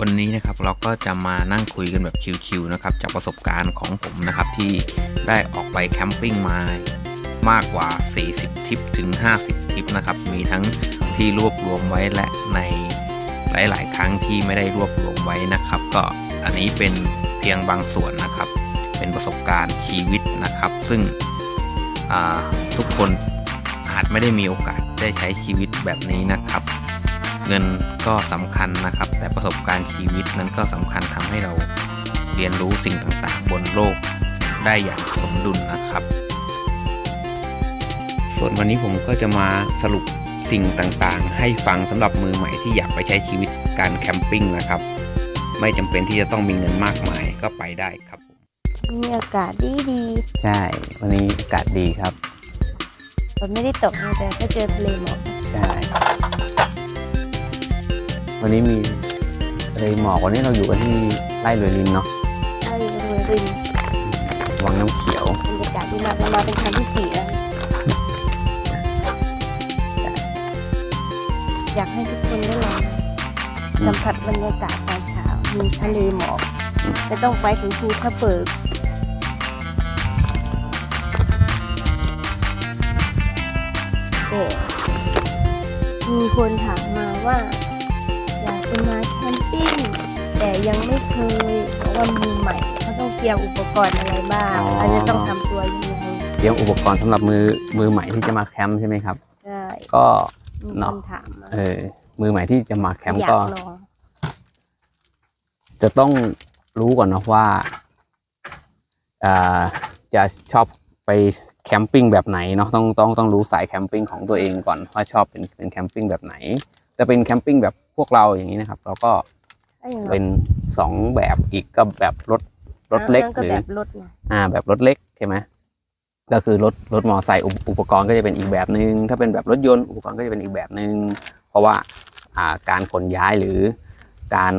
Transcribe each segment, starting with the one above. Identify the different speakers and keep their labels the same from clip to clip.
Speaker 1: วันนี้นะครับเราก็จะมานั่งคุยกันแบบชิวๆนะครับจากประสบการณ์ของผมนะครับที่ได้ออกไปแคมปิ้งมามากกว่า 40 ทริปถึง 50 ทริปนะครับมีทั้งที่รวบรวมไว้และในหลาย ๆ ครั้งที่ไม่ได้รวบรวมไว้นะครับ ก็อันนี้เป็นเพียงบางส่วนนะครับ เป็นประสบการณ์ชีวิตนะครับ ซึ่งทุกคนอาจไม่ได้มีโอกาสได้ใช้ชีวิตแบบนี้นะครับ เงินก็สำคัญนะครับ แต่ประสบการณ์ชีวิตนั้นก็สำคัญทำให้เราเรียนรู้สิ่งต่างๆ บนโลกได้อย่างสมดุลนะครับ ส่วนวันนี้ผมก็จะมาสรุปสิ่งต่างๆ ให้ฟังสำหรับมือใหม่ที่อยากไปใช้ชีวิตการแคมปิ้งนะครับ ไม่จำเป็นที่จะต้องมีเงินมากมายก็ไปได้ครับ
Speaker 2: มีอากาศดีดี
Speaker 3: ใช่ วันนี้อากาศดีครับ
Speaker 2: ฝนไม่ได้ตกนะแต่ก็เจอทะเลหมอก
Speaker 3: ใช่ วันนี้มีทะเลหมอกวันนี้เราอยู่กันที่ไร่รวยลินเนาะ
Speaker 2: ถ้าอยู่บริเวณริม
Speaker 3: วังน้ำเขียว
Speaker 2: บรรยากาศดีมากเรามาเป็นครั้งที่สี่แล้วอยากให้ทุกคนได้ลองสัมผัสบรรยากาศตอนเช้ามีทะเลหมอก
Speaker 3: อืม
Speaker 2: ไม่ต้องไปถึงภูทับเบิกแต่มีคนถามมาว่า อยากจะมาแคมปิ้งแต่ยังไม่เคยเพราะว่ามือใหม่เขาต้องเตรียมอุปกรณ์อะไรบ้าง
Speaker 3: อ๋อ
Speaker 2: เขาจะต้องทำตัวยังไง
Speaker 3: เตรียมอุปกรณ์สำหรับมือมือใหม่ที่จะมาแคมป์ใช่ไหมครับ
Speaker 2: ใช่
Speaker 3: ก็
Speaker 2: มี
Speaker 3: เนาะ
Speaker 2: คนถามมา
Speaker 3: เออมือใหม่ที่จะมาแคมป์
Speaker 2: อยาก
Speaker 3: ก็
Speaker 2: ลอง
Speaker 3: จะต้องรู้ก่อนนะว่าอ่าจะชอบไปแคมปิ้งแบบไหนเนาะต้องต้องต้องรู้สายแคมปิ้งของตัวเองก่อนว่าชอบเป็นเป็นแคมปิ้งแบบไหนจะเป็นแคมปิ้งแบบ พวกเราอย่างนี้นะครับ เราก็
Speaker 2: ถ้าอย่าง
Speaker 3: เป็นสองแบบอีกก็แบบรถรถเล็ก
Speaker 2: นั่นก็
Speaker 3: หรือ
Speaker 2: แบบรถนะ
Speaker 3: อ่า แบบรถเล็กใช่ไหมก็คือรถรถมอไซค์อุปอุปกรณ์ก็จะเป็นอีกแบบหนึง่งถ้าเป็นแบบรถยนต์อุปกรณ์ก็จะเป็นอีกแบบหนึง่งเพราะว่าอ่าการขนย้ายหรือการ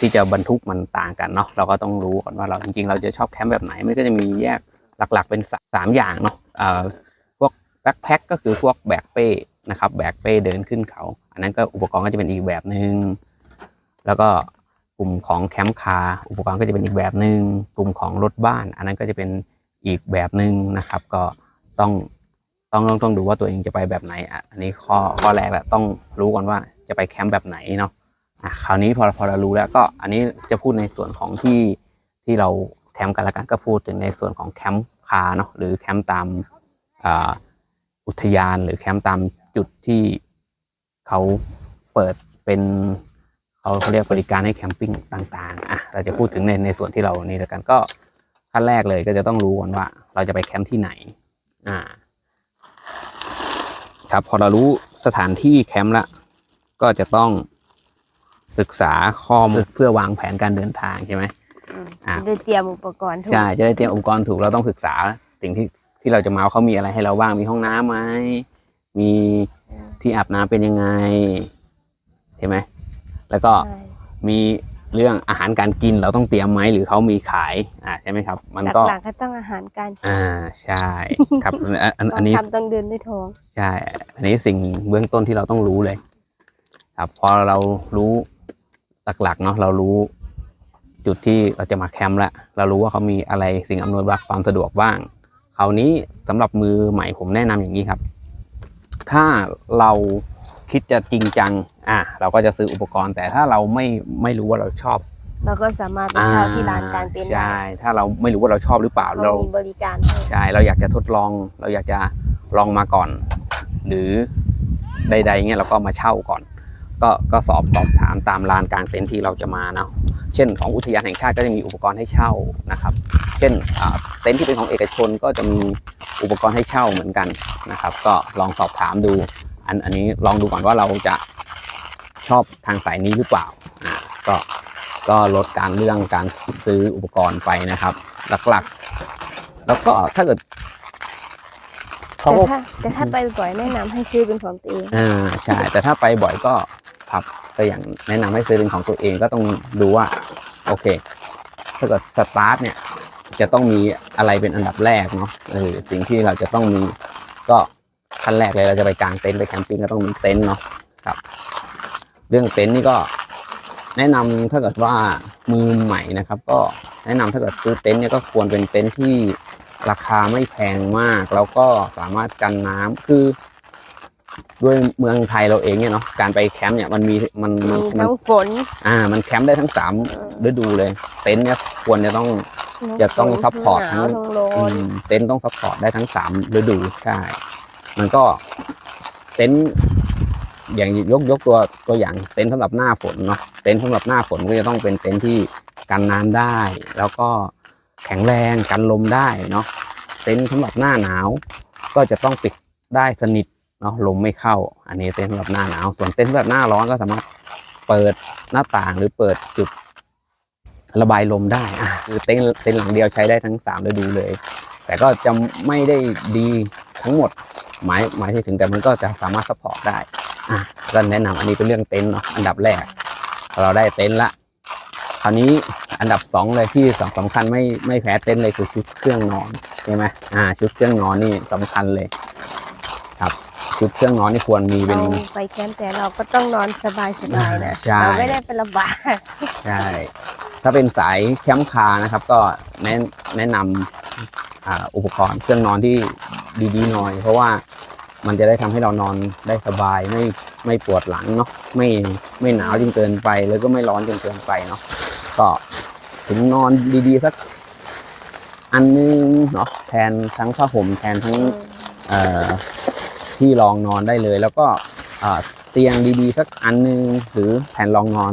Speaker 3: ที่จะบรรทุกมันต่างกันเนาะเราก็ต้องรู้ก่อนว่าเราจริงๆ เราจะชอบแคมป์แบบไหนมันก็จะมีแยกหลักๆเป็นสาสามอย่างเนาะอ่าพวกแบ็คแพ็คก็คือพวกแบกเป้ นะครับแบกเป้เดินขึ้นเขา อันนั้นก็อุปกรณ์ก็จะเป็นอีกแบบหนึง่งแล้วก็กลุ่มของแคมป์คาร์อุปกรณ์ก็จะเป็นอีกแบบหนึง่งกลุ่มของรถบ้าน อันนั้นก็จะเป็นอีกแบบหนึ่งนะครับ ก็ต้องต้องต้องต้องดูว่าตัวเองจะไปแบบไหนอะอันนี้ข้อข้อแรกแหละต้องรู้ก่อนว่าจะไปแคมป์แบบไหนเนาะอะคราวนี้พอพอเรารู้แล้วก็อันนี้จะพูดในส่วนของที่ที่เราแคมป์กันล้วกันก็พูดถึงในส่วนของแคมป์คาเนาะหรือแคมป์ตามอ่าอุทยานหรือแคมป์ตาม จุดที่เขาเปิดเป็นเขาเขาเรียกบริการให้แคมปิ้งต่างๆอะเราจะพูดถึงในในส่วนที่เรานี่แล้วกันก็ขั้นแรกเลยก็จะต้องรู้ก่อนว่า เราจะไปแคมป์ที่ไหนอ่าครับพอเรารู้สถานที่แคมป์ละก็จะต้องศึกษาข้อมูลเพื่อวางแผนการเดินทางใช่ไหม
Speaker 2: อืม
Speaker 3: อ่า
Speaker 2: ได้เตรียมอุปกรณ์ทุก
Speaker 3: ใช่จะได้เตรียมอุปกรณ์ถูกเราต้องศึกษาสิ่งที่ที่เราจะมาว่าเขามีอะไรให้เราบ้างมีห้องน้ำไหม มีที่อาบน้ำเป็นยังไงใช่ไหมแล้วก็
Speaker 2: ใช่
Speaker 3: มีเรื่องอาหารการกินเราต้องเตรียมไหมหรือเขามีขายอ่าใช่ไหมครับ มันก็
Speaker 2: หลักๆก็ต้องอาหารการกิน
Speaker 3: อ่าใช่ครับอันอัน
Speaker 2: ต้อ
Speaker 3: อัน
Speaker 2: ง
Speaker 3: นี้
Speaker 2: ทำต้องเดินด้วยท้อง
Speaker 3: ใช่อันนี้สิ่งเบื้องต้นที่เราต้องรู้เลย ครับพอเรารู้หลักๆเนาะเรารู้จุดที่เราจะมาแคมป์แล้วเรารู้ว่าเขามีอะไรสิ่งอำนวยความสะดวกบ้างคราวนี้สำหรับมือใหม่ผมแนะนำอย่างนี้ครับ ถ้าเราคิดจะจริงจัง อะเราก็จะซื้ออุปกรณ์ แต่ถ้าเราไม่ไม่รู้ว่าเราชอบ
Speaker 2: เราก็สามารถไปเช่าที่ร้านการเป็น
Speaker 3: ใช่
Speaker 2: ได้
Speaker 3: ถ้าเราไม่รู้ว่าเราชอบหรือเปล่า
Speaker 2: เขา
Speaker 3: เรา
Speaker 2: มีบริการให้
Speaker 3: ใช่ เราอยากจะทดลอง เราอยากจะลองมาก่อน หรือใดๆเงี้ยเราก็มาเช่าก่อน ก็ก็สอบสอบถามตามลานกลางเต็นท์ที่เราจะมาเนาะ เช่นของอุทยานแห่งชาติก็จะมีอุปกรณ์ให้เช่านะครับ เช่นอ่าเต็นท์ที่เป็นของเอกชนก็จะมี อุปกรณ์ให้เช่าเหมือนกันนะครับ ก็ลองสอบถามดู อันอันนี้ลองดูก่อนว่าเราจะชอบทางสายนี้หรือเปล่าอ่าก็ก็ลดการเรื่องการซื้ออุปกรณ์ไปนะครับ หลักๆ แล้วก็ถ้าเกิดเขา
Speaker 2: แต่
Speaker 3: ก็
Speaker 2: ถ้าแต่ถ้าไปบ่อยแนะนำให้ซื้อเป็นของตัวเอง
Speaker 3: อ่าใช่แต่ถ้าไปบ่อยก็ครับก็อย่างแนะนำให้ซื้อเป็นของตัวเองก็ต้องดูว่าโอเค ถ้าเกิดสตาร์ทเนี่ย จะต้องมีอะไรเป็นอันดับแรกเนาะเออสิ่งที่เราจะต้องมีก็ขั้นแรกเลยเราจะไปกางเต็นท์ไปแคมปิ้งก็ต้องมีเต็นท์เนาะครับ เรื่องเต็นท์นี่ก็แนะนำถ้าเกิดว่ามือใหม่นะครับ ก็แนะนำถ้าเกิดซื้อเต็นท์เนี่ยก็ควรเป็นเต็นท์ที่ราคาไม่แพงมาก แล้วก็สามารถกันน้ำคือ ด้วยเมืองไทยเราเองเนี่ยเนาะการไปแคมป์เนี่ยมันมีมันมัน
Speaker 2: มี
Speaker 3: มัน
Speaker 2: ทั้งฝน
Speaker 3: อ่า มันแคมป์ได้ทั้งสามฤดูเลย เต็นท์เนี่ยควรจะต้องจะต้อง
Speaker 2: ทั้
Speaker 3: ซัพพอร์ต
Speaker 2: หนาว
Speaker 3: ทั้ง
Speaker 2: ทั้งร้อ
Speaker 3: อื
Speaker 2: น
Speaker 3: มเต็นท์ต้องซัพพอร์ตได้ทั้งสามฤดูใช่มันก็เต็นท์อย่างยกยกตัวตัวอย่างเต็นท์สำหรับหน้าฝนเนาะเต็นท์สำหรับหน้าฝนก็จะต้องเป็นเต็นท์ที่กันน้ำได้ แล้วก็แข็งแรงกันลมได้เนาะเต็นท์สำหรับหน้าหนาว ก็จะต้องปิดได้สนิท เนาะลมไม่เข้า อันนี้เต็นท์สำหรับหน้าหนาว ส่วนเต็นท์สำหรับหน้าร้อนก็สามารถเปิดหน้าต่างหรือเปิดจุดระบายลมได้อะคือเต็นท์เต็นท์หลังเดียวใช้ได้ทั้งสามฤดูเลย แต่ก็จะไม่ได้ดีทั้งหมดหมายหมายถึงแต่มันก็จะสามารถซัพพอร์ตได้อะก็แนะนำอันนี้เป็นเรื่องเต็นท์เนาะอันดับแรก เราได้เต็นท์ละคราวนี้อันดับสองเลยที่สำสำคัญไม่ไม่แพ้เต็นท์เลยคือชุดเครื่องนอนใช่ไหมอ่า ชุดเครื่องนอนนี่สำคัญเลย ครับ ชุดเครื่องนอนนี่ควรมีเป็น
Speaker 2: เราไปแคมป์แต่เราก็ต้องนอนสบายๆนะ
Speaker 3: ใช่
Speaker 2: เราไม่ได้เป็นลำบาก
Speaker 3: ใช่ถ้าเป็นสายแคมป์คาร์นะครับ ก็แนะแนะนำอ่าอุปกรณ์เครื่องนอนที่ดีๆหน่อย เพราะว่ามันจะได้ทำให้เรานอนได้สบายไม่ไม่ปวดหลังเนาะไม่ไม่หนาวจนเกินไป แล้วก็ไม่ร้อนจนเกินไปเนาะก็ถึงนอนดีๆสักอันนึงเนาะแทนทั้งผ้าห่มแทนทั้งเอ่อ ที่รองนอนได้เลย แล้วก็เอ่อเตียงดีๆ สักอันนึงหรือแผ่นรองนอน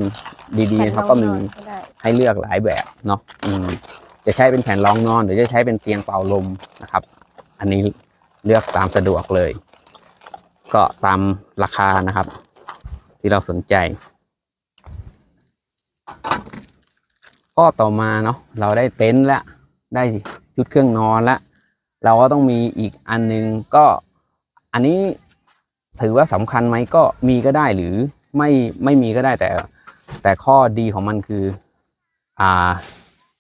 Speaker 3: ดีๆนะครับก็มี
Speaker 2: ได้
Speaker 3: ให้เลือกหลายแบบเนาะอืมจะใช้เป็นแผ่นรองนอนหรือจะใช้เป็นเตียงเป่าลมนะครับ อันนี้เลือกตามสะดวกเลย ก็ตามราคานะครับ ที่เราสนใจข้อต่อมาเนาะเราได้เต็นท์ละได้ชุดเครื่องนอนละเราก็ต้องมีอีกอันนึงก็ อันนี้ถือว่าสำคัญไหมก็มีก็ได้หรือไม่ไม่มีก็ได้แต่ แต่ข้อดีของมันคือ อ่า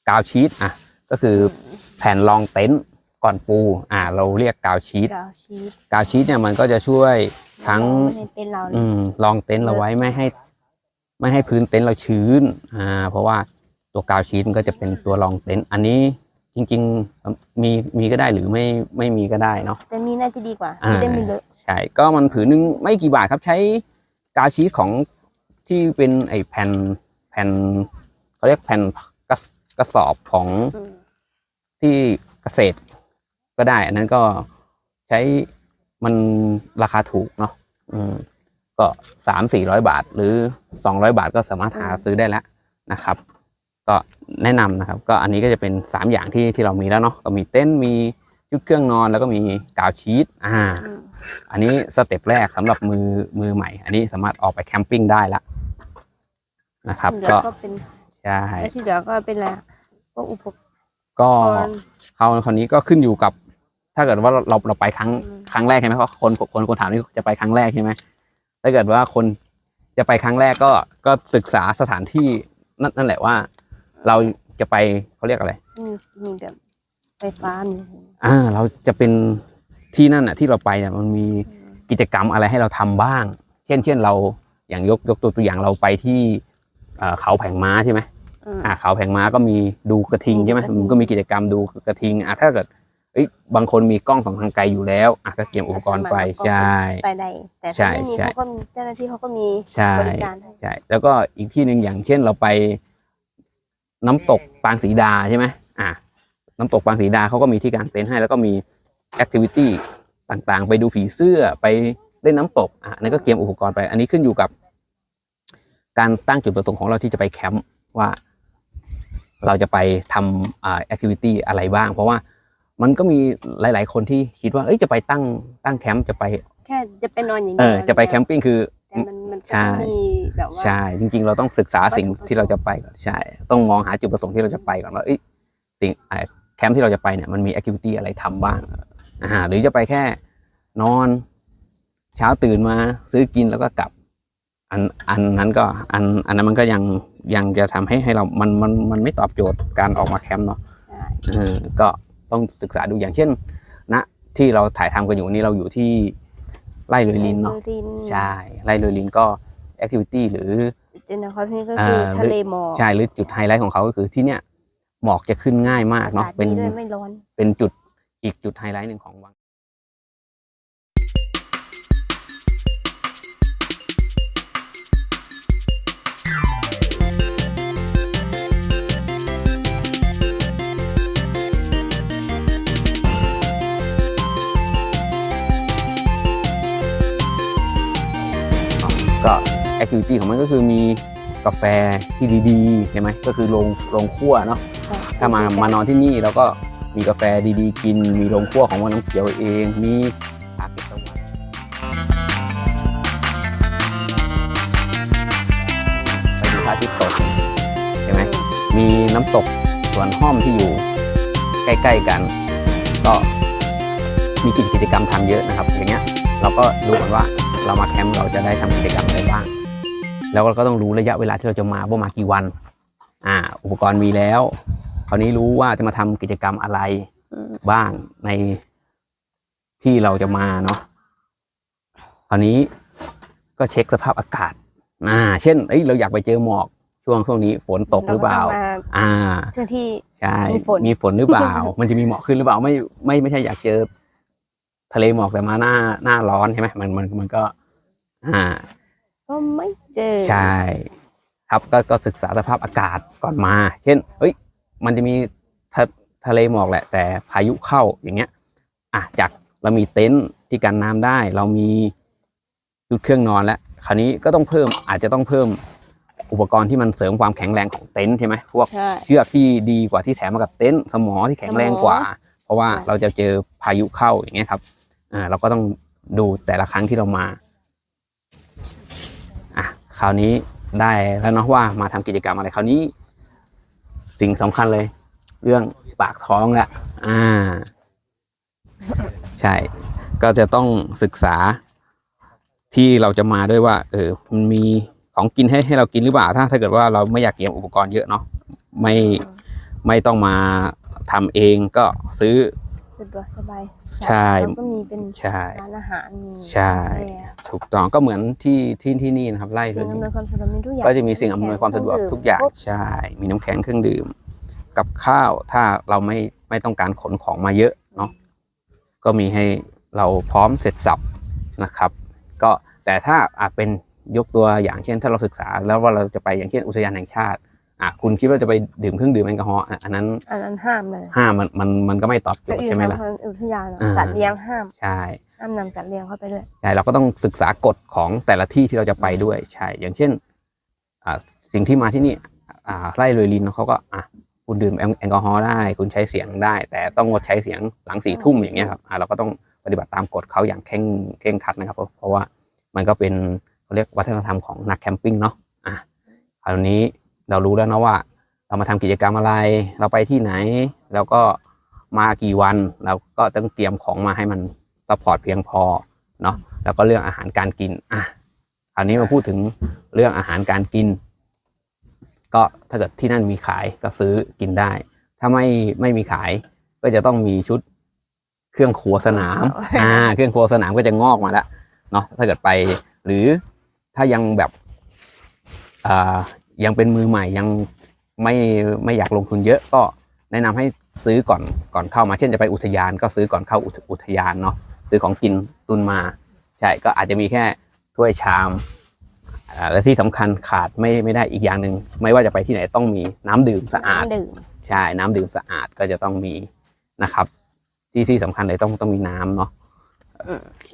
Speaker 3: กาวชีตอะก็คือแผ่นรองเต็นท์ก่อนปู อ่า เราเรียกกาวชีต
Speaker 2: กาวชีส
Speaker 3: กาวชีตเนี่ยมันก็จะช่วยทั้ง
Speaker 2: ไม่ได้เป็นเราเล
Speaker 3: อื
Speaker 2: ย
Speaker 3: มรองเต็นท์เราไว้ไม่ให้ ไม่ให้พื้นเต็นท์เราชื้น อ่า เพราะว่าตัวกาวชีตมันก็จะเป็นตัวรองเต็นท์อันนี้ จริงๆมีมีก็ได้หรือไม่ไม่มีก็ได้เนาะ
Speaker 2: แต่มีน่าจะดีกว่า
Speaker 3: อ่า
Speaker 2: ไม่ได้มีเลอะ
Speaker 3: ใช่ก็มันผืนหนึงไม่กี่บาทครับใช้กาวชีตของที่เป็นไอแผ่นแผ่นเขาเรียกแผ่นกระกระสอบของ
Speaker 2: อืม
Speaker 3: ที่เกษตรก็ได้ อันนั้นก็ใช้มันราคาถูกเนาะอืมก็สามสี่ร้อยบาทหรือสองร้อยบาทก็สามารถหาซื้อได้แล้วนะครับ ก็แนะนำนะครับ ก็อันนี้ก็จะเป็นสามอย่างที่ที่เรามีแล้วเนาะก็มีเต็นท์มีชุดเครื่องนอนแล้วก็มีกาวชีตอ่า
Speaker 2: อืม
Speaker 3: อันนี้สเต็ปแรกสำหรับมือมือใหม่ อันนี้สามารถออกไปแคมปิ้งได้ละนะครับ
Speaker 2: ที่เหลื
Speaker 3: ก็
Speaker 2: อก็เป็น
Speaker 3: ใช่
Speaker 2: แล้วที่เหลือก็เป็นอะไรก็อุปก
Speaker 3: ก็
Speaker 2: รณ์
Speaker 3: เขาคนนี้ก็ขึ้นอยู่กับ ถ้าเกิดว่าเราเราเราไปครั้ง
Speaker 2: อืม
Speaker 3: ครั้งแรกใช่ไหมเพราะคนคนคนถามนี่จะไปครั้งแรกใช่ไหมถ้าเกิดว่าคนจะไปครั้งแรกก็ก็ศึกษาสถานที่นั่นนั่นแหละว่า เราจะไปเขาเรียกอะไร
Speaker 2: มีมีแบบไฟฟ้ามี
Speaker 3: อ่า เราจะเป็นที่นั่นอะที่เราไปเนี่ยมันมีกิจกรรมอะไรให้เราทำบ้าง เช่น เช่นเราอย่างยกยกตัวตัวอย่างเราไปที่เอ่อเขาแผงม้าใช่ไหม
Speaker 2: อืม
Speaker 3: อ่าเขาแผงม้าก็มีดูกระทิงใช่ไหม
Speaker 2: ดูกระทิง
Speaker 3: มันก็มีกิจกรรมดูกระทิงอะถ้าเกิดเอ้ยบางคนมีกล้องสองทางไกลอยู่แล้วอะก็เก็บอุปกรณ์ไปใช่
Speaker 2: ไปได้แต่
Speaker 3: ใช่
Speaker 2: ถ้าไม่มี
Speaker 3: ใช่
Speaker 2: เขาก็มีเจ้าหน้าที่เขาก็มี
Speaker 3: ใช่
Speaker 2: บริการให้
Speaker 3: ใช่แล้วก็อีกที่หนึ่งอย่างเช่นเราไป น้ำตกปางสีดาใช่ไหมอะน้ำตกปางสีดาเขาก็มีที่กางเต็นท์ให้แล้วก็มีแอคทิวิตี้ต่างๆ ไปดูผีเสื้อไปเล่นน้ำตกอะอันนั่นก็เตรียมอุปกรณ์ไป อันนี้ขึ้นอยู่กับ การตั้งจุดประสงค์ของเราที่จะไปแคมป์ว่า เราจะไปทำอ่าแอคทิวิตี้อะไรบ้าง เพราะว่ามันก็มีหลาย ๆ คนที่คิดว่าเอ้ยจะไปตั้งตั้งแคมป์จะไป
Speaker 2: แค่จะไปนอนอย่าง
Speaker 3: เอ
Speaker 2: เดียว
Speaker 3: อจะไปแคมปิ้งคือ
Speaker 2: แต่ มันมันก็
Speaker 3: ใช่
Speaker 2: ต้องมีแบบว่า
Speaker 3: ใช่ จริง ๆ เราต้องศึกษาสิ่ง
Speaker 2: วัตถุประสงค์
Speaker 3: ที่เราจะไปก่อนใช่ ต้องมองหาจุดประสงค์ที่เราจะไปก่อนว่าเอ้ยสิ่งอ่าแคมป์ที่เราจะไปเนี่ยมันมีแอคทิวิตี้อะไรทำบ้างอ่าหรือจะไปแค่นอน เช้าตื่นมาซื้อกินแล้วก็กลับ อันอันนั้นก็อันอันนั้นมันก็ยังยังจะทำให้ให้เรา มันมันมันไม่ตอบโจทย์การออกมาแคมป์เนาะ
Speaker 2: ใช่
Speaker 3: เออก็ต้องศึกษาดูอย่างเช่นณที่เราถ่ายทำกันอยู่นี่เราอยู่ที่ ไร่เลยลินเนาะ
Speaker 2: ริน
Speaker 3: ใช่ไร่เลยลินก็แอคทิวิตี้หรือ
Speaker 2: จะด่นของเขาที่นี่ก็คือ
Speaker 3: เอ่อ
Speaker 2: ทะเลหมอก
Speaker 3: ใช่หรือจุดไฮไลท์ของเขาก็คือที่เนี่ยหมอกจะขึ้นง่ายมาก
Speaker 2: อา
Speaker 3: เนาะ
Speaker 2: กาศ
Speaker 3: เป็น
Speaker 2: ดีด้วยไม่ร้อน
Speaker 3: เป็นจุดอีกจุดไฮไลท์หนึ่งของวัง ก็แอคทิวิตี้ของมันก็คือมีกาแฟที่ดีๆใช่ไหมก็คือโรงโรงคั่วเนาะถ้ามามานอนที่นี่เราก็มีกาแฟดีๆ กิน มีโรงคั่วของวังน้ำเขียวเอง มีผาเก็บตะวันไปดูพระอาทิตย์ตกใช่ไหมมีน้ำตกสวนห้อมที่อยู่ใกล้ๆกัน ก็มีกิจกิจกรรมทำเยอะนะครับ อย่างเงี้ยเราก็รู้กันว่า เรามาแคมป์เราจะได้ทำกิจกรรมอะไรบ้าง แล้วเราก็ต้องรู้ระยะเวลาที่เราจะมาว่ามากี่วัน อ่า อุปกรณ์มีแล้ว คราวนี้รู้ว่าจะมาทำกิจกรรมอะไร
Speaker 2: อืม
Speaker 3: บ้างในที่เราจะมาเนาะคราวนี้ก็เช็คสภาพอากาศอ่าเช่นเอ้ยเราอยากไปเจอหมอกช่วงช่วงนี้ฝนตกหรือเปล่า
Speaker 2: ก็ต้องม
Speaker 3: อ่า
Speaker 2: ช่วงที่
Speaker 3: ใช่
Speaker 2: มีฝน
Speaker 3: มีฝนหรือเปล่า มันจะมีหมอกขึ้นหรือเปล่า ไม่ ไม่ ไม่ใช่อยากเจอ ทะเลหมอกแต่มาหน้าหน้าร้อนใช่ไหมมันมันมันก็ อ่า
Speaker 2: ก็ไม่เจอ
Speaker 3: ใช่ ครับก็ก็ศึกษาสภาพอากาศก่อนมา เช่นเอ้ย มันจะมีทะทะเลหมอกแหละ แต่พายุเข้าอย่างเงี้ย อะจากเรามีเต็นท์ที่กันน้ำได้ เรามีจุดเครื่องนอนแล้วคราวนี้ก็ต้องเพิ่มอาจจะต้องเพิ่มอุปกรณ์ที่มันเสริมความแข็งแรงของเต็นท์ใช่ไหมพวก
Speaker 2: ใช่
Speaker 3: เชือกที่ดีกว่าที่แถมมากับเต็นท์สมอที่แข็งแรงกว่า เพราะว่า
Speaker 2: ใช่
Speaker 3: เราจะเจอพายุเข้าอย่างเงี้ยครับ อ่าเราก็ต้องดูแต่ละครั้งที่เรามาอะคราวนี้ได้แล้วเนาะว่ามาทำกิจกรรมอะไรคราวนี้ สิ่งสำคัญเลย เรื่องปากท้องละอ่า ใช่ ก็จะต้องศึกษาที่เราจะมาด้วยว่า เออมันมีของกินให้ให้เรากินหรือเปล่าถ้าถ้าเกิดว่าเราไม่อยากเตรียมอุปกรณ์เยอะเนาะไม่ไม่ต้องมาทำเองก็ซื้อ
Speaker 2: สะดวกสบาย
Speaker 3: ใช่
Speaker 2: แล้วก็มีเป็น
Speaker 3: ใช่
Speaker 2: ร้านอาหารมี
Speaker 3: ใช่
Speaker 2: กาแฟ
Speaker 3: ถูกต้องก็เหมือนที่ที่ที่นี่นะครับไล่เล
Speaker 2: สิ่ง
Speaker 3: ย
Speaker 2: อำนวยความสะดวกมีทุกอย่าง
Speaker 3: ก็จะมีสิ่งอำนวยความสะดวกทุกอย่าง
Speaker 2: ครบ
Speaker 3: ใช่มีน้ำแข็งเครื่องดื่ม กับข้าวถ้าเราไม่ไม่ต้องการขนของมาเยอะเนาะก็มีให้เราพร้อมเสร็จสับนะครับ ก็แต่ถ้าอาจเป็นยกตัวอย่างเช่น ถ้าเราศึกษาแล้วว่าเราจะไปอย่างเช่นอุทยานแห่งชาติ อะคุณคิดว่าจะไปดื่มเครื่องดื่มแอลกอฮอล์อะอันนั้น
Speaker 2: อันนั้นห้ามเลย
Speaker 3: ห้ามมันมันมันก็ไม่ตอบโจ
Speaker 2: ก็
Speaker 3: ทย์
Speaker 2: อยู่
Speaker 3: ใช่ไหม
Speaker 2: ทาง
Speaker 3: ล่ะ
Speaker 2: อุทยานอะ
Speaker 3: อ่า
Speaker 2: สัตว์เลี้ยงห้าม
Speaker 3: ใช่
Speaker 2: ห้ามนำสัตว์เลี้ยงเข้าไปด้วย
Speaker 3: ใช่เราก็ต้องศึกษากฎของแต่ละที่ที่เราจะไปด้วยใช่อย่างเช่นอ่าสิ่งที่มาที่นี่อ่าไร่เลยลินเขาก็อะคุณดื่มแอลแอลกอฮอล์ได้ คุณใช้เสียงได้ แต่ต้องงดใช้เสียงหลังสี่ทุ่มอย่างเงี้ยครับอ่าเราก็ต้องปฏิบัติตามกฎเขาอย่างเคร่งเคร่งครัดนะครับ เพราะเพราะว่ามันก็เป็นเขาเรียกวัฒนธรรมของนักแคมปิ้งเนาะอะคราวนี้ เรารู้แล้วนะว่า เรามาทำกิจกรรมอะไร เราไปที่ไหน แล้วก็มากี่วันเราก็ต้องเตรียมของมาให้มันซัพพอร์ตเพียงพอเนาะแล้วก็เรื่องอาหารการกินอะคราวนี้มาพูดถึงเรื่องอาหารการกิน ก็ถ้าเกิดที่นั่นมีขายก็ซื้อกินได้ ถ้าไม่ไม่มีขายก็จะต้องมีชุดเครื่องครัวสนามอ่าเครื่องครัวสนามก็จะงอกมาแล้วเนาะถ้าเกิดไป หรือถ้ายังแบบอ่า ยังเป็นมือใหม่ยังไม่ไม่อยากลงทุนเยอะก็แนะนำให้ซื้อก่อนก่อนเข้ามาเช่นจะไปอุทยาน ก็ซื้อก่อนเข้าอุทอุทยานเนาะซื้อของกินตุนมาใช่ก็อาจจะมีแค่ถ้วยชามอ่าและที่สำคัญขาดไม่ไม่ได้อีกอย่างหนึ่งไม่ว่าจะไปที่ไหนต้องมีน้ำดื่มสะอาด
Speaker 2: น้ำดื่ม
Speaker 3: ใช่น้ำดื่มสะอาดก็จะต้องมีนะครับ ที่ที่สำคัญเลยต้องต้องมีน้ำเนาะโอเค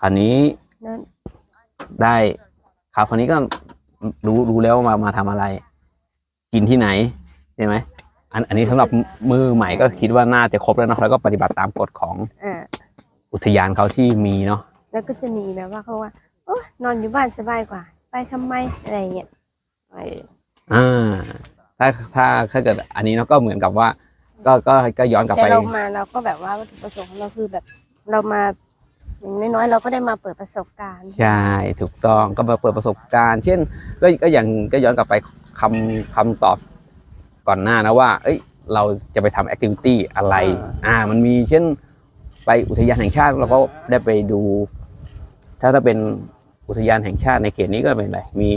Speaker 3: คราวนี้
Speaker 2: นั่น
Speaker 3: ได้ครับคราวนี้ก็ รู้รู้แล้วว่ามามาทำอะไร กินที่ไหนใช่ไหมอันอันนี้สำหรับมือใหม่ก็คิดว่าน่าจะครบแล้วเนาะแล้วก็ปฏิบัติตามกฎของ
Speaker 2: อ่า
Speaker 3: อุทยานเขาที่มีเนาะ
Speaker 2: แล้วก็จะมีแบบว่าเขาว่าโอ้นอนอยู่บ้านสบายกว่า ไปทำไมอะไรอย่างเงี้ยเออ
Speaker 3: อ่าถ้าถ้าถ้าเกิดอันนี้เนาะก็เหมือนกับว่า ก็ก็ก็ย้อนกลับ
Speaker 2: แต่
Speaker 3: ไป
Speaker 2: เรามาเราก็แบบว่าวัตถุประสงค์ของเราคือแบบ เรามา อย่างน้อยๆเราก็ได้มาเปิดประสบการณ์
Speaker 3: ใช่ถูกต้องก็มาเปิดประสบการณ์ เช่นก็ก็อย่างก็ย้อนกลับไปคำคำตอบก่อนหน้านะว่า เอ้ย เราจะไปทำแอคทิวิตี้อะไร อ่า มันมีเช่นไปอุทยานแห่งชาติเราก็ได้ไปดู ถ้าถ้าเป็นอุทยานแห่งชาติในเขตนี้ก็เป็นอะไร มี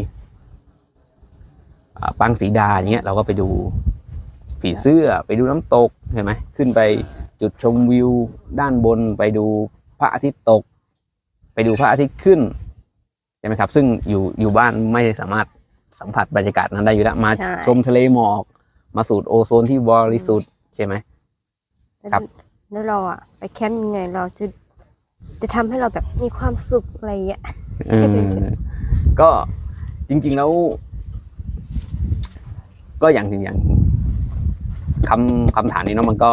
Speaker 3: อ่าปังสีดาอย่างเงี้ย เราก็ไปดูผีเสื้อไปดูน้ำตกใช่ไหมขึ้นไปจุดชมวิวด้านบนไปดู พระอาทิตย์ตก ไปดูพระอาทิตย์ขึ้นใช่ไหมครับ ซึ่งอยู่อยู่บ้านไม่สามารถสัมผัสบรรยากาศนั้นได้อยู่แล้วมา
Speaker 2: ใช่
Speaker 3: ชมทะเลหมอก มาสูดโอโซนที่บริสุทธิ์ใช่ไหม ครับ
Speaker 2: แล้วเราอะไปแคมป์ยังไงเราจะจะทำให้เราแบบมีความสุขอะไรอย่างเงี้ย
Speaker 3: เออก็จริง ๆแล้ว ก็อย่างอย่างคำคำถามนี้เนาะมันก็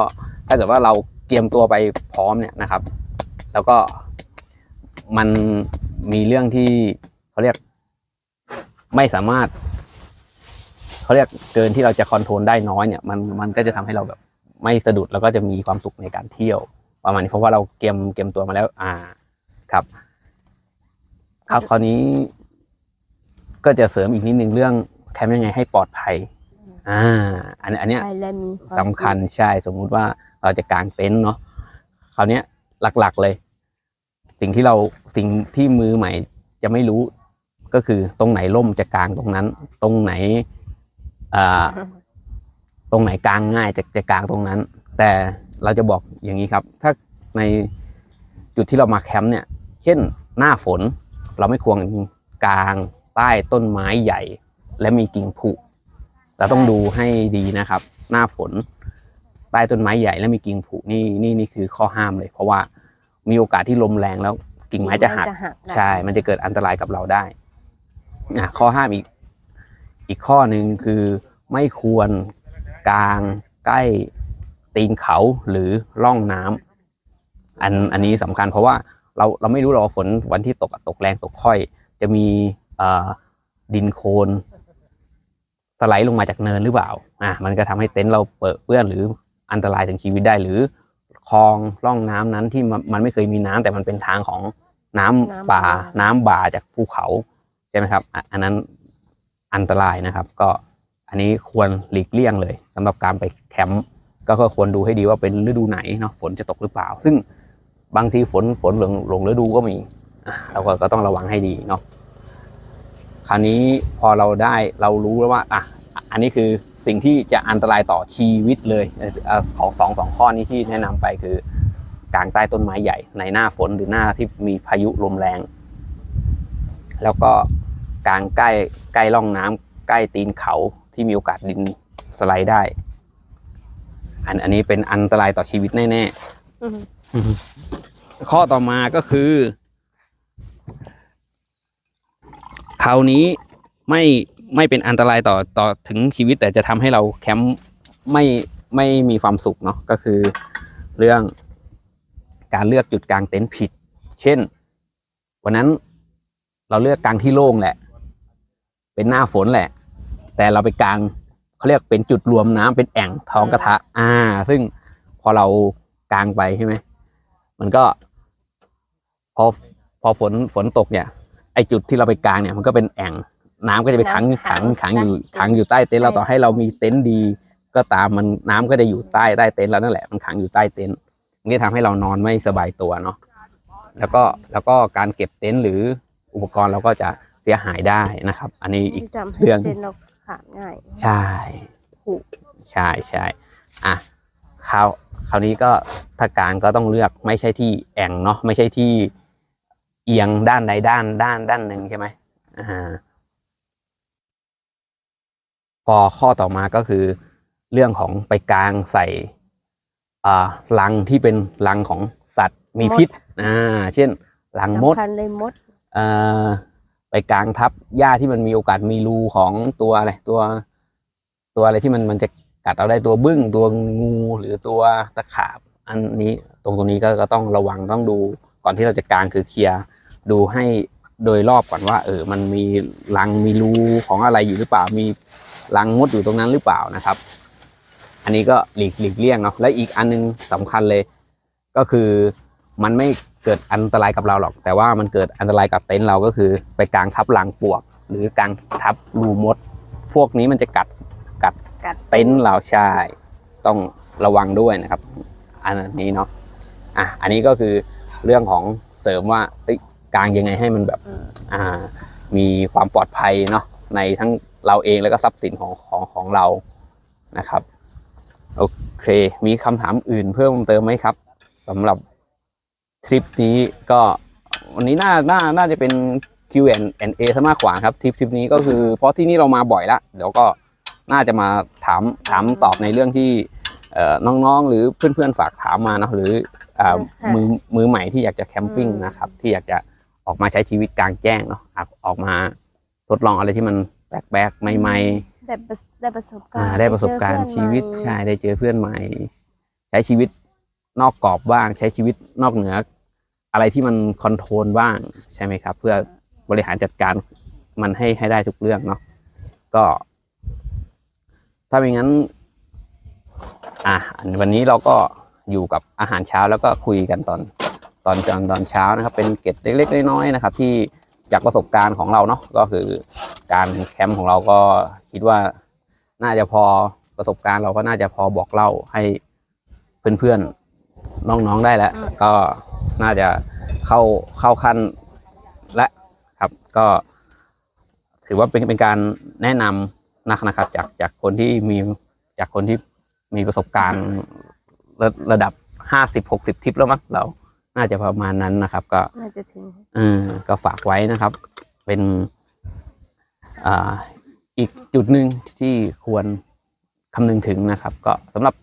Speaker 3: ถ้าเกิดว่าเราเตรียมตัวไปพร้อมเนี่ยนะครับ แล้วก็มันมีเรื่องที่เขาเรียกไม่สามารถเขาเรียกเกินที่เราจะคอนโทรลได้น้อยเนี่ยมันมันก็จะทำให้เราแบบไม่สะดุดแล้วก็จะมีความสุขในการเที่ยวประมาณนี้เพราะว่าเราเตรียมเตรียมตัวมาแล้ว อ่าครับ ครับคราวนี้ ก็จะเสริมอีกนิดนึงเรื่องแคมป์ยังไงให้ปลอดภัย อ่า อันอันเนี้ย
Speaker 2: ไปแล้วมีความ
Speaker 3: สำคัญ
Speaker 2: สุข
Speaker 3: ใช่สมมุติว่าเราจะกางเต็นท์เนาะคราวเนี้ยหลัก ๆ เลย สิ่งที่เราสิ่งที่มือใหม่จะไม่รู้ ก็คือตรงไหนร่มจะกลางตรงนั้น ตรงไหนตรงไหนกลางง่ายจะจะกลางตรงนั้น แต่เราจะบอกอย่างนี้ครับ ถ้าในจุดที่เรามาแคมป์เนี่ย เช่นหน้าฝนเราไม่ควรกลางใต้ต้นไม้ใหญ่ และมีกิ่งผุเราต้องดูให้ดีนะครับ หน้าฝนใต้ต้นไม้ใหญ่และมีกิ่งผุนี่นี่นี่คือข้อห้ามเลย เพราะว่า มีโอกาสที่ลมแรงแล้ว กิ่งไม้จะหัก
Speaker 2: ได้
Speaker 3: ใช่ มันจะเกิดอันตรายกับเราได้อะข้อห้ามอีก อีกข้อหนึ่งคือไม่ควรกลางใกล้ตีนเขาหรือร่องน้ำอันอันนี้สำคัญเพราะว่าเราเราไม่รู้หรอกว่าฝนวันที่ตกอะตกแรงตกค่อย จะมีเอ่อดินโคลนสไลด์ลงมาจากเนินหรือเปล่าอะมันก็ทำให้เต็นท์เราเปิดเปื้อนหรืออันตรายถึงชีวิตได้หรือ คลองร่องน้ำนั้นที่มันมันไม่เคยมีน้ำแต่มันเป็นทางของน้ำ
Speaker 2: น้ำ
Speaker 3: ป่า
Speaker 2: ป่า
Speaker 3: น้ำบ่าจากภูเขาใช่ไหมครับอะอันนั้นอันตรายนะครับ ก็อันนี้ควรหลีกเลี่ยงเลยสำหรับการไปแคมป์ก็ก็ควรดูให้ดีว่าเป็นฤดูไหนเนาะฝนจะตกหรือเปล่า ซึ่งบางทีฝนฝนหลงหลงฤดูก็มีอะเราก็ก็ต้องระวังให้ดีเนาะคราวนี้พอเราได้เรารู้แล้วว่าอะอันนี้คือ สิ่งที่จะอันตรายต่อชีวิตเลยเอ่อเอ่อของสองสองข้อนี้ที่แนะนำไปคือกลางใต้ต้นไม้ใหญ่ในหน้าฝนหรือหน้าที่มีพายุลมแรง แล้วก็กลางใกล้ใกล้ร่องน้ำใกล้ตีนเขาที่มีโอกาสดินสไลด์ได้ อันอันนี้เป็นอันตรายต่อชีวิตแน่
Speaker 2: อืม
Speaker 3: ๆข้อต่อมาก็คือคราวนี้ไม่ ไม่เป็นอันตรายต่อต่อถึงชีวิต แต่จะทำให้เราแคมป์ไม่ไม่มีความสุขเนาะก็คือเรื่องการเลือกจุดกลางเต็นท์ผิด เช่น วันนั้นเราเลือกกลางที่โล่งแหละ เป็นหน้าฝนแหละ แต่เราไปกลางเขาเรียกเป็นจุดรวมน้ำเป็นแอ่งท้องกระทะ อ่า ซึ่งพอเรากลางไปใช่ไหมมันก็ พอพอฝนฝนตกเนี่ย ไอจุดที่เราไปกลางเนี่ย มันก็เป็นแอ่ง น้ำก็จะไปขัง
Speaker 2: น้ำขั
Speaker 3: ขั
Speaker 2: ง
Speaker 3: งขังอยู่
Speaker 2: น้ำ
Speaker 3: ขังอยู่ใต้เต็นท์เรา
Speaker 2: ใช่
Speaker 3: ต่อให้เรามีเต็นท์ดี ก็ตามมันน้ำก็จะอยู่ใต้ใต้เต็นท์เรานั่นแหละมันขังอยู่ใต้เต็นท์มันก็ทำให้เรานอนไม่สบายตัวเนาะแล้วก็แล้วก็การเก็บเต็นท์หรืออุปกรณ์เราก็จะเสียหายได้นะครับ อันนี้อีก
Speaker 2: ที่จำให้
Speaker 3: เรื่อง
Speaker 2: เส้นเราขาดง่าย
Speaker 3: ใช่
Speaker 2: ผุ
Speaker 3: ใช่ใช่อะคราวคราวนี้ก็ถ้ากลางก็ต้องเลือกไม่ใช่ที่แอ่งเนาะไม่ใช่ที่เอียงด้านใดด้านด้านด้านหนึ่งใช่ไหมอ่า พอข้อต่อมาก็คือ เรื่องของไปกลางใส่อ่ารังที่เป็นรังของสัตว์มีพิษอ่าเช่นรังมด
Speaker 2: สำคัญเลยมด
Speaker 3: เอ่อไปกลางทับหญ้าที่มันมีโอกาสมีรูของตัวอะไรตัว ตัวอะไรที่มันมันจะกัดเอาได้ตัวบึ้งตัวงูหรือตัวตะขาบ อันนี้ตรงตรงนี้ก็ก็ต้องระวังต้องดูก่อนที่เราจะกลางคือเคลียร์ดูให้โดยรอบก่อนว่า เออ มันมีรังมีรูของอะไรอยู่หรือเปล่ามี รังมดอยู่ตรงนั้นหรือเปล่านะครับ อันนี้ก็หลีกหลีกเลี่ยงเนาะและอีกอันนึงสำคัญเลย ก็คือมันไม่เกิดอันตรายกับเราหรอก แต่ว่ามันเกิดอันตรายกับเต็นท์เราก็คือ ไปกลางทับรังปลวก หรือกลางทับรูมด พวกนี้มันจะกัดกัด
Speaker 2: กัด
Speaker 3: เต็นท์เราใช่ต้องระวังด้วยนะครับ อันนี้เนาะอะอันนี้ก็คือเรื่องของเสริมว่าเอ้ยกลางยังไงให้มันแบบ
Speaker 2: อืม
Speaker 3: อ่ามีความปลอดภัยเนาะในทั้ง เราเองแล้วก็ทรัพย์สินของของของเรานะครับโอเค มีคำถามอื่นเพิ่มเติมไหมครับสำหรับทริปนี้ก็วันนี้น่าน่าน่าจะเป็น Q&A ซะมากกว่าครับทริปทริปนี้ก็คือเพราะที่นี่เรามาบ่อยละเดี๋ยวก็น่าจะมาถามถามตอบในเรื่องที่เอ่อน้องๆ หรือเพื่อนๆฝากถามมาเนอะหรืออ่า
Speaker 2: ค่ะ
Speaker 3: มือมือใหม่ที่อยากจะแคมปิ้ง
Speaker 2: อืม
Speaker 3: นะครับ ที่อยากจะออกมาใช้ชีวิตกลางแจ้งเนาะออกออกมาทดลองอะไรที่มัน แปลกๆใหม่ๆ
Speaker 2: ได้ประได้ประสบการ
Speaker 3: อ่า
Speaker 2: ณ์
Speaker 3: ได้ประสบการณ์
Speaker 2: เจอ
Speaker 3: ชีวิต
Speaker 2: เพื่อน
Speaker 3: ใช่
Speaker 2: ใหม่
Speaker 3: ได้เจอเพื่อนใหม่ ใช้ชีวิตนอกกรอบบ้าง ใช้ชีวิตนอกเหนือ อะไรที่มันคอนโทรลบ้างใช่ไหมครับ เพื่อบริหารจัดการมันให้ให้ได้ทุกเรื่องเนาะก็ ถ้าไม่งั้น อะวันนี้เราก็อยู่กับอาหารเช้าแล้วก็คุยกันตอน ตอนตอนตอนเช้านะครับ เป็นเกร็ดเล็กๆน้อยๆนะครับ ที่ จากประสบการณ์ของเราเนาะก็คือการแคมป์ของเราก็คิดว่าน่าจะพอประสบการณ์เราก็น่าจะพอบอกเล่าให้เพื่อนๆน้องๆได้แล้ว ก็น่าจะเข้าเข้าขั้นและครับก็ ถือว่าเป็นเป็นการแนะนำนักนะครับ จากจากคนที่มีจากคนที่มีประสบการณ์ระระดับห้าสิบหกสิบทิปแล้วมั้งเรา น่าจะประมาณนั้นนะครับ ก็
Speaker 2: น่าจะถึง
Speaker 3: เออก็ฝากไว้นะครับ เป็นอ่าอีกจุดหนึ่งที่ควรคำนึงถึงนะครับ ก็สำหรับ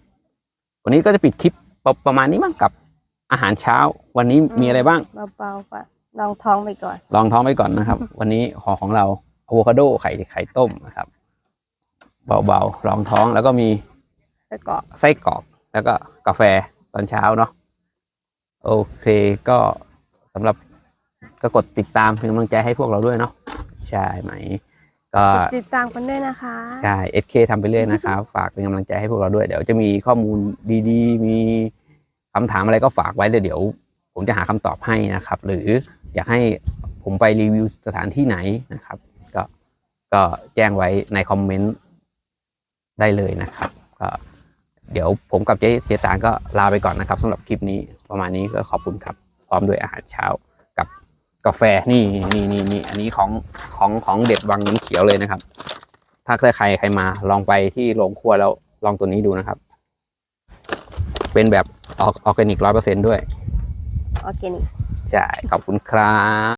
Speaker 3: วันนี้ก็จะปิดคลิปประประมาณนี้มั้งกับอาหารเช้า วันนี้มีอะไรบ้าง
Speaker 2: เบาๆก่อนลองท้องไปก่อน
Speaker 3: ลองท้องไปก่อนนะครับ วันนี้ของของเราอะโวคาโดไข่ไข่ต้มนะครับ เบาๆลองท้องแล้วก็มี
Speaker 2: แล้วก็
Speaker 3: ไส้กรอก แล้วก็กาแฟตอนเช้าเนาะ โอเคก็สำหรับก็กดติดตามเป็นกำลังใจให้พวกเราด้วยเนาะใช่ไหม ก็
Speaker 2: ติดตามกันด้วยนะคะ
Speaker 3: ใช่ SK ทำไปเรื่อยนะครับ ฝากเป็นกำลังใจให้พวกเราด้วย เดี๋ยวจะมีข้อมูลดีๆ มีคำถามอะไรก็ฝากไว้เลยเดี๋ยว ผมจะหาคำตอบให้นะครับ หรืออยากให้ผมไปรีวิวสถานที่ไหนนะครับ ก็ก็แจ้งไว้ในคอมเมนต์ได้เลยนะครับก็เดี๋ยวผมกับเจ๊เจตานก็ลาไปก่อนนะครับสำหรับคลิปนี้ ประมาณนี้ก็ขอบคุณครับ พร้อมด้วยอาหารเช้ากับกาแฟนี่นี่นี่นี่อันนี้ของของของเด็ดวังน้ำเขียวเลยนะครับ ถ้าใครใครมาลองไปที่โรงครัวแล้วลองตัวนี้ดูนะครับ เป็นแบบออร์แกนิกร้อยเปอร์เซ็นด้วย
Speaker 2: ออร์แกนิก
Speaker 3: ใช่ขอบคุณครับ